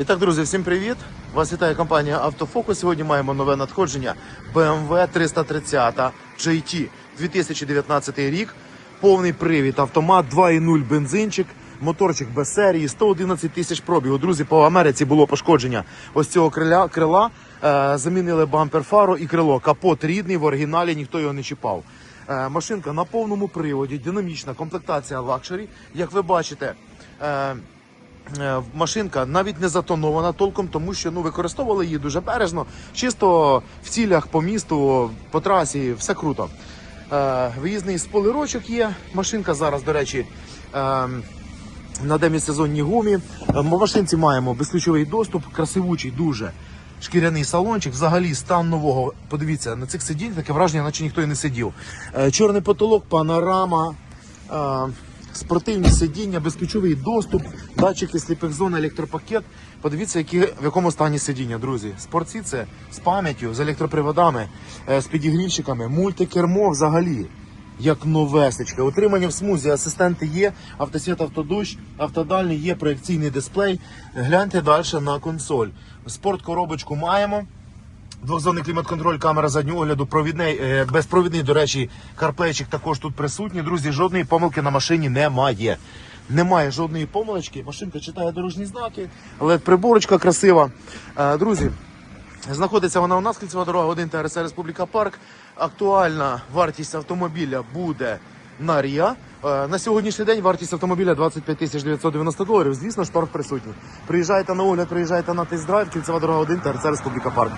І так, друзі, всім привіт! Вас вітає компанія Автофокус. Сьогодні маємо нове надходження BMW 330 GT 2019 рік. Повний привід, автомат 2.0 бензинчик, моторчик без серії, 111 тисяч пробігу. Друзі, по Америці було пошкодження ось цього криля, крила. Е, замінили бампер фару і крило. Капот рідний, в оригіналі ніхто його не чіпав. Е, машинка на повному приводі, динамічна комплектація лакшері. Як ви бачите, Е, Машинка навіть не затонована толком, тому що ну використовували її дуже бережно. Чисто в цілях по місту, по трасі, все круто. Е, виїзний сполирочок є. Машинка зараз, до речі, е, на демісезонній гумі. Е, В машинці маємо безключовий доступ, красивучий, дуже шкіряний салончик. Взагалі стан нового. Подивіться, на цих сидінь таке враження, наче ніхто і не сидів. Е, Чорний потолок, панорама. Спортивні сидіння, безключовий доступ, датчики сліпих зон, електропакет. Подивіться, які, в якому стані сидіння, друзі. Спорці це з пам'яттю, з електроприводами, е, з підігрівчиками, мультикермо взагалі. Як новесечка. Утримання в смузі, асистенти є, автосвіт, автодощ, автодальний є, проекційний дисплей. Гляньте далі на консоль. Спорт-коробочку маємо. Двохзонний клімат-контроль, камера заднього огляду, провідний, е, безпровідний, до речі, карплейчик також тут присутній. Друзі, жодної помилки на машині немає. Немає жодної помилочки. Машинка читає дорожні знаки, але приборочка красива. Е, Друзі, знаходиться вона у нас, кільцева дорога 1 ТРС Республіка Парк. Актуальна вартість автомобіля буде на РІА. Е, На сьогоднішній день вартість автомобіля 25 тисяч 990 доларів. Звісно, ж торг присутній. Приїжджайте на огляд, приїжджайте на тест-драйв, кільцева дорога 1 ТРЦ Республіка Парк.